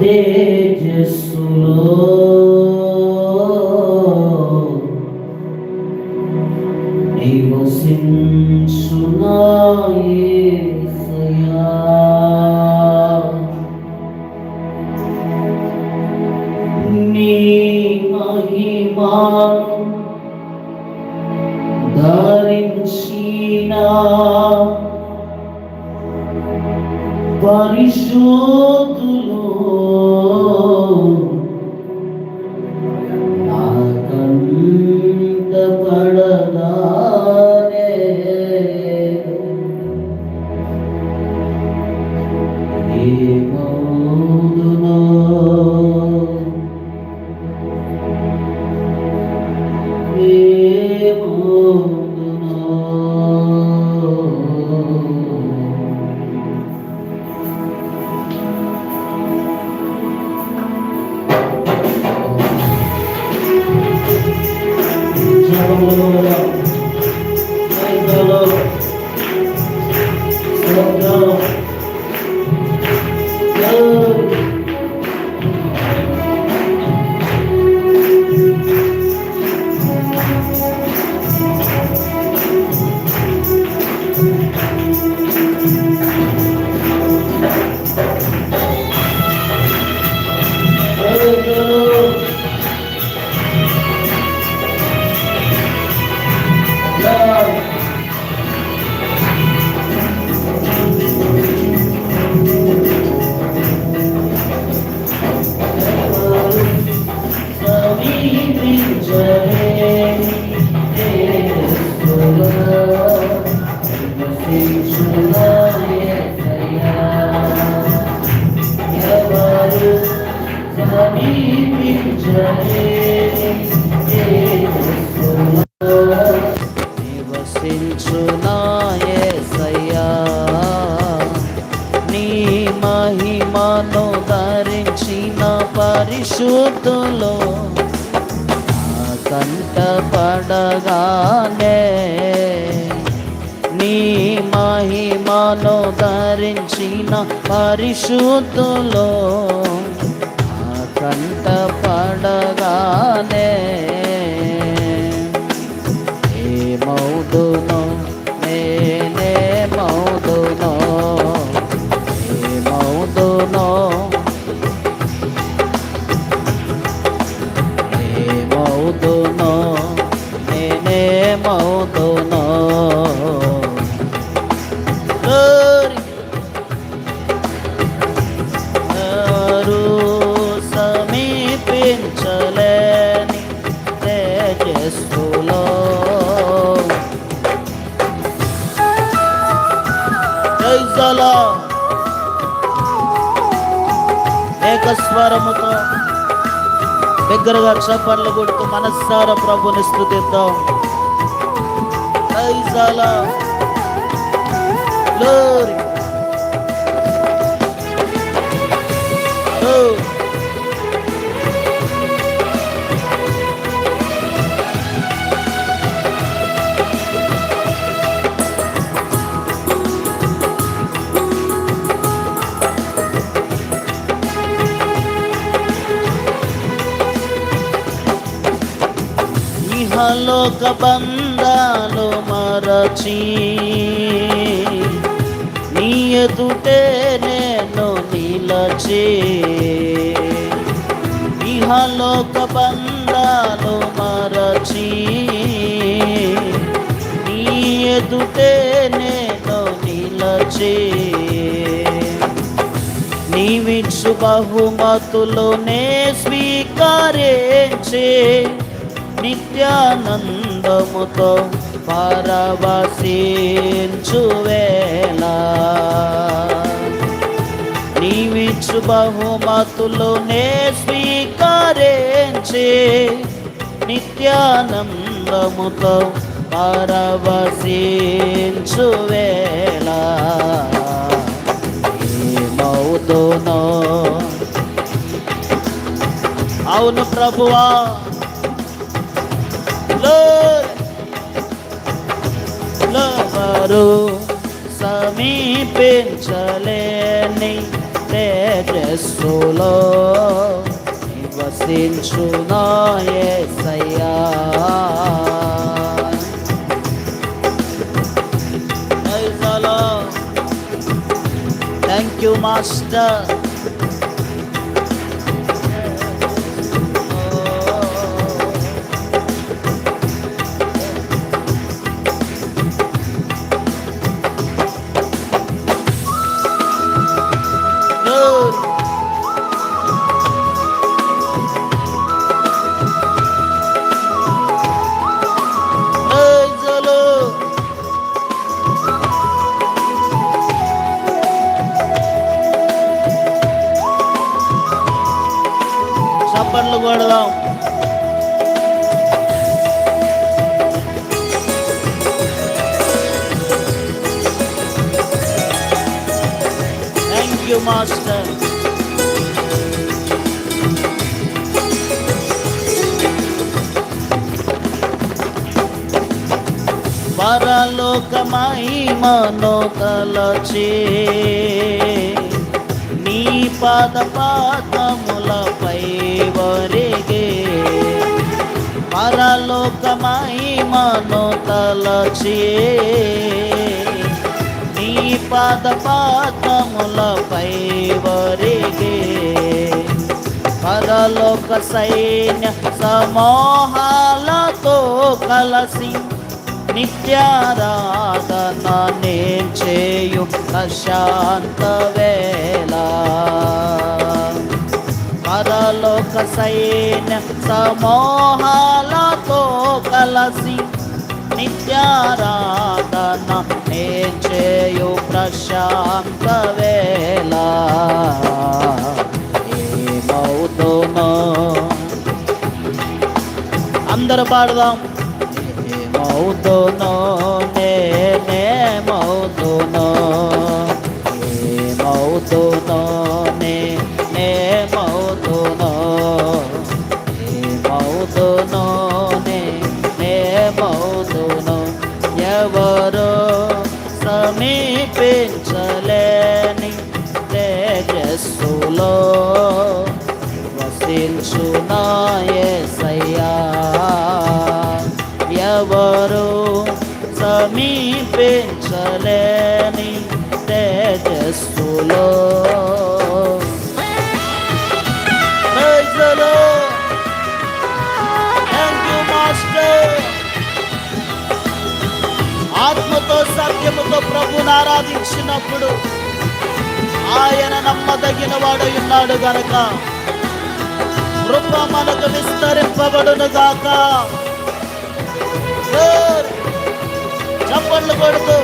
Deja su luz. మహిమను ధరించిన పరిశుద్ధులో. కంట పడగానే తేజస్సులో ఏకస్వరముతో దగ్గరగా చప్పట్లు కొడుతూ మనస్సార ప్రభుని స్థుతిద్దాం. జైజలా Glory. ఇహలోక బంధాలు మరచి నీ ఎదుటే నేను నిలచి ఇహలోక బంధాలు మరచి నీ ఎదుటే నేను నిలచి నీవిచ్చు బహుమతులోనే స్వీకరించే నిత్యానందముతో పరవశించు నీవిచ్చు బహుమతులు నే స్వీకరించి నిత్యానందముతో పరవశించువేళ. ఏమవుతునో? అవును ప్రభువా. Lord, Lord, సమీపించలేని తేజస్సులో నివసించునా యేసయ్యా థ్యాంక్ యూ మాస్టర్ పాడదాం థ్యాంక్ యూ మాస్టర్ పరలోకమహిమను తలచే నీ పాద పాదము పాదములపై వరిగే పరలోకమహిమను తలచే నీ పాద పాదములపై వరిగే పరలోక సైన్య సమూహాలతో కలసి నిత్యారాధన నేను చేయు ప్రశాంత వేళ పరలోక సైన్య సమూహాలతో కలసి నిత్యారాధన నే చేయు ప్రశాంత వేళ. ఏమవుతునో అందరు పాడదాం. ఏమవుతునో నేనేమవుతునో ఏమవుతునో ఎవరో సమీపించలేని తేజస్సులో. ఆత్మతో సత్యముతో ప్రభుని ఆరాధించినప్పుడు ఆయన నమ్మదగిన వాడై ఉన్నాడు గనక. కృప మనకు విస్తరింపబడును గాక. చప్పట్లు కొడుతూ.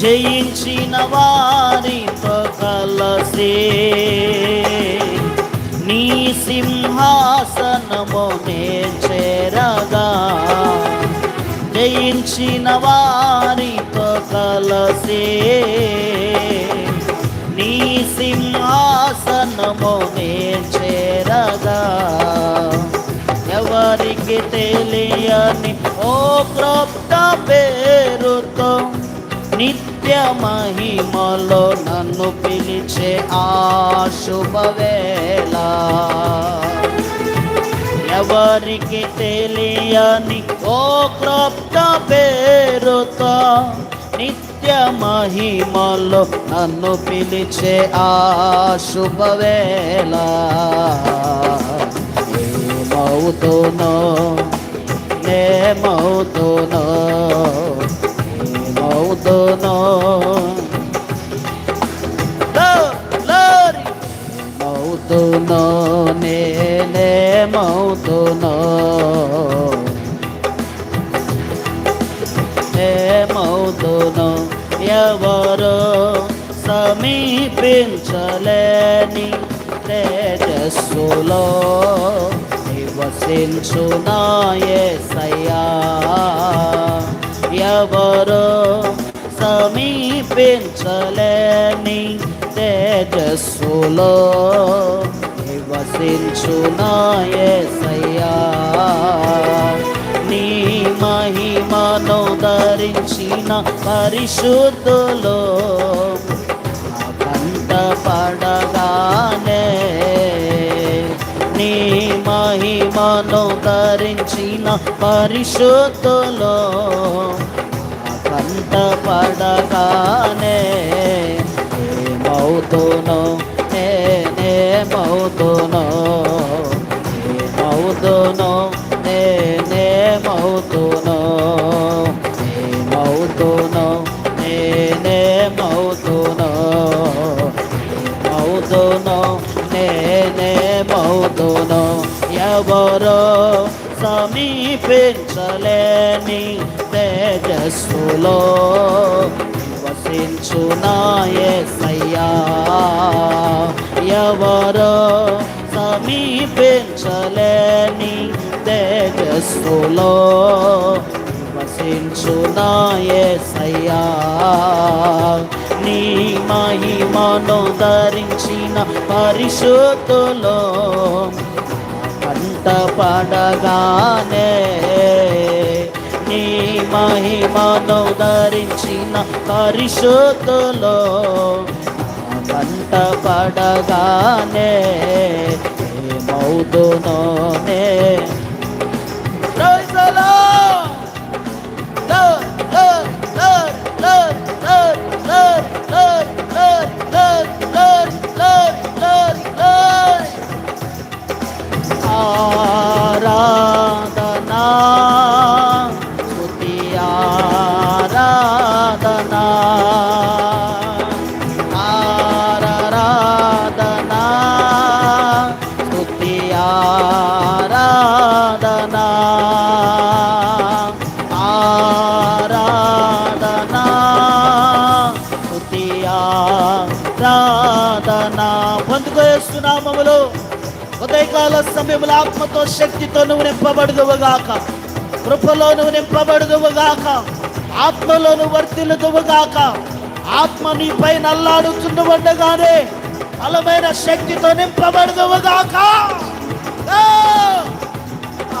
జయించిన వారితో కలసే నీ సింహాసనము నే చేరగా. జయించిన వారితో కలసే. నీ సింహాసనము నే చేరగా. ఎవరికి తెలియని ఓ క్రొత్త పేరుతో నిత్య మహిమలో నన్ను పిలిచే ఆ శుభవేళ ఎవరికి తెలియని ఓ క్రొత్త పేరుతో నిత్య మహిమలో నన్ను పిలిచే ఆ శుభవేళ ఏమవుతునో ఏమవుతునో ఏమవుతునో ఏమవుతునో నేనేమవుతునో ఏమవుతునో ఎవరో సమీపించలేని తేజస్సులో నివసించునాయసయ్యా ఎవరో సమీపించలేని తేజస్సులో నివసించునాయసయ్యా నీ మహిమను ధరించిన పరిశుద్ధులో నా కంట పడగానే నీ మహిమను ధరించిన పరిశుద్ధులో కంట పడగానే ఏమవుతును నేనేమవుతును. ఏమవుతును నేనేమవుతును. ఏమవుతును నేనేమవుతును. ఏమవుతును నేనేమవుతును. ఎవరో సమీపించలేని తేజస్సులో వసించునాయసయ్యా ఎవరో సమీపించలేని తేజస్సులో వసించునాయసయ్యా నీ మహిమను ధరించిన పరిశుద్ధులో పడగానే నీ మహిమను ధరించిన పరిశుద్ధులో కంట పడగానే మౌదునోనే ఉదయకాల సమయంలో ఆత్మతో శక్తితో నువ్వు నింపబడుదువుగాక. కృపలో నువ్వు నింపబడుదువుగాక. ఆత్మలో నువ్వు వర్తిల్లుదువుగాక ఆత్మ నీపై నల్లాడుతుండగానే బలమైన శక్తితో నింపబడుదువుగాక.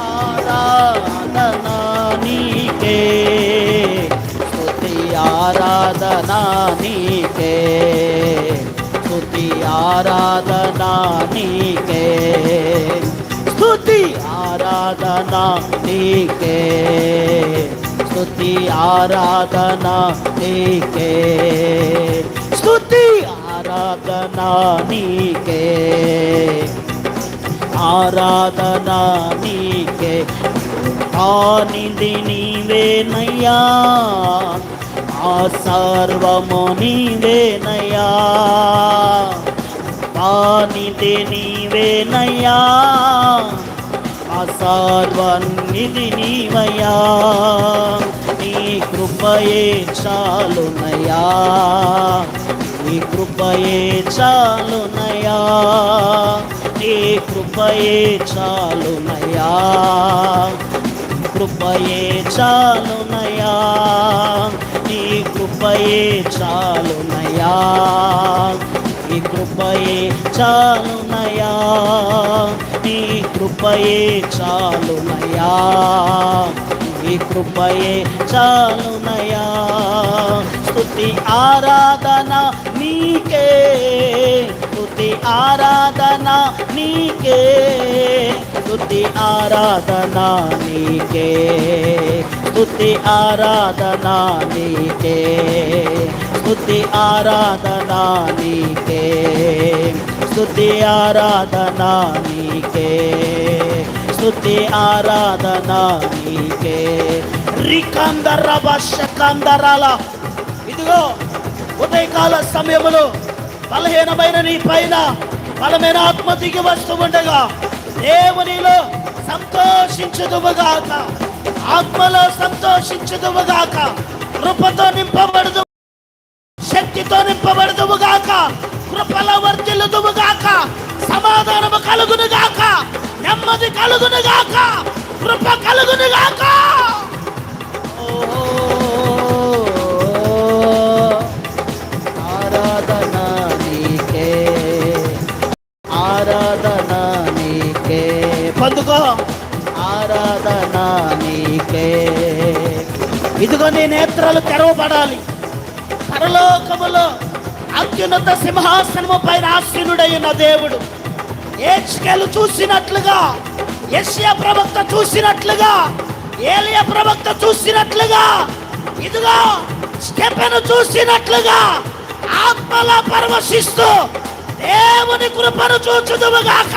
ఆరాధనా ఆరాధన నీకే. స్తుతి ఆరాధన నీకే. स्तुति आराधना के स्तुति, आराधना के स्तुति, आराधना के स्तुति, आराधना के आराधना के आनी दिनी वे नैया। ఆ సర్వము నీవేనయ్యా. ఆనిది నీవేనయ్యా. ఆ సర్వన్నిధి నీవయ్యా. నీ కృపయే చాలునయ్యా. నీ కృపయే చాలునయ్యా. నీ కృపయే చాలునయ్యా. కృపయే చాలునయ్యా. నీ కృపయే చాలునయా. నీ కృపయే చాలునయా. నీ కృపయే చాలునయా. నీ కృపయే చాలునయా. స్తుతి ఆరాధన నీకే. స్తుతి ఆరాధన నీకే. స్తుతి ఆరాధన నీకే. స్థుతి ఆరాధనా నీకే. స్థుతి ఆరాధనా నీకే. స్థుతి ఆరాధనా నీకే. స్థుతి ఆరాధనా నీకే. రికందర కందరాల ఇదిగో ఉదయకాల సమయములో బలహీనమైన నీ పైన బలమైన ఆత్మ దిగి వస్తూ ఉండగా దేవునిలో సంతోషించుదువుగాక ఆత్మలో సంతోషించదువుగాక కృపతో నింపబడదు శక్తితో నింపబడదువుగాక కృపలో వర్తిల్లుదువుగాక సమాధానము కలుగునుగాక నెమ్మది కలుగునుగాక కృప కలుగునుగాక. ఓహో. ఇదిగో నీ నేత్రాలు తెరవబడాలి. పరలోకములో అత్యున్నత సింహాసనము పైన ఆసీనుడైన దేవుడు ఏచికలు చూసినట్లుగా యశ్య ప్రవక్త చూసినట్లుగా ఏలియ ప్రవక్త చూసినట్లుగా ఇదిగో స్టెపెను చూసినట్లుగా ఆత్మలా పరవశిస్తూ దేవుని కృపను చూచుదువుగాక.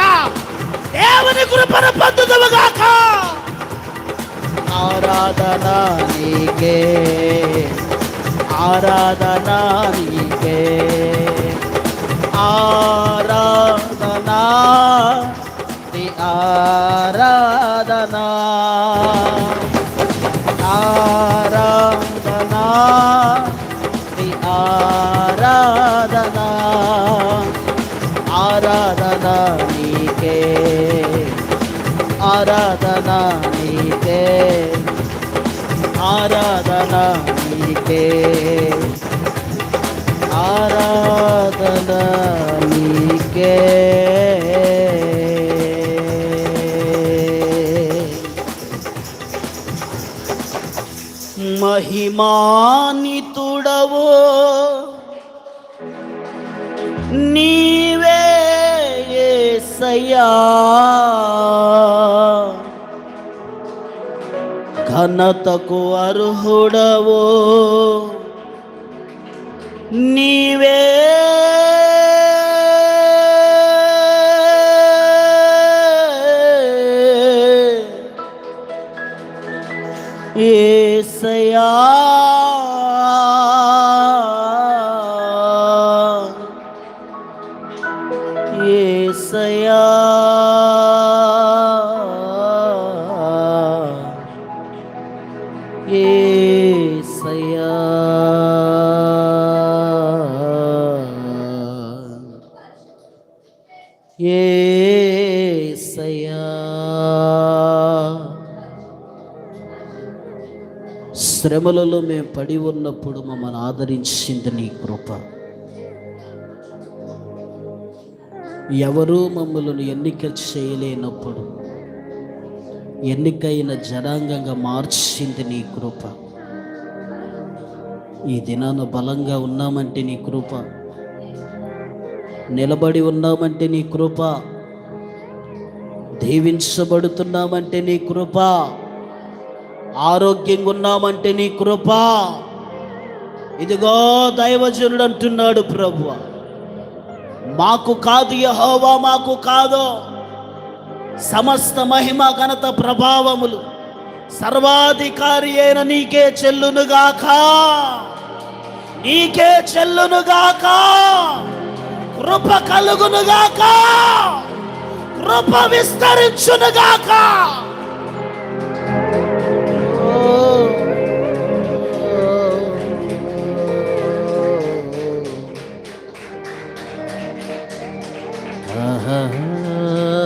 దేవుని కృపను పొందుదువుగాక. ఆరాధన నీకే. ఆరాధన నీకే. ఆరాధన. నీ ఆరాధన. ఆరాధన. నీ ఆరాధన. ఆరాధన నీకే. ఆరాధన ఆరాధన నీకే ఆరాధన నీకే మహిమానితుడవో నీవే యేసయ్యా ఘనతకు అర్హుడవో. నీవే ఏసయా శ్రమలలో మేము పడి ఉన్నప్పుడు మమ్మల్ని ఆదరించింది నీ కృప. ఎవరూ మమ్మల్ని ఎన్నిక చేయలేనప్పుడు ఎన్నికైన జనాంగంగా మార్చింది నీ కృప. ఈ దినాన బలంగా ఉన్నామంటే నీ కృప. నిలబడి ఉన్నామంటే నీ కృప. దీవించబడుతున్నామంటే నీ కృప. ఆరోగ్యంగా ఉన్నామంటే నీ కృప. ఇదిగో దైవజనుడు అంటున్నాడు ప్రభు. మాకు కాదు యహోవా మాకు కాదు. సమస్త మహిమ ఘనత ప్రభావములు సర్వాధికారి అయిన నీకే చెల్లునుగాక. నీకే చెల్లునుగాక. కృప కలుగునుగాక కృప విస్తరించునుగాక ఓ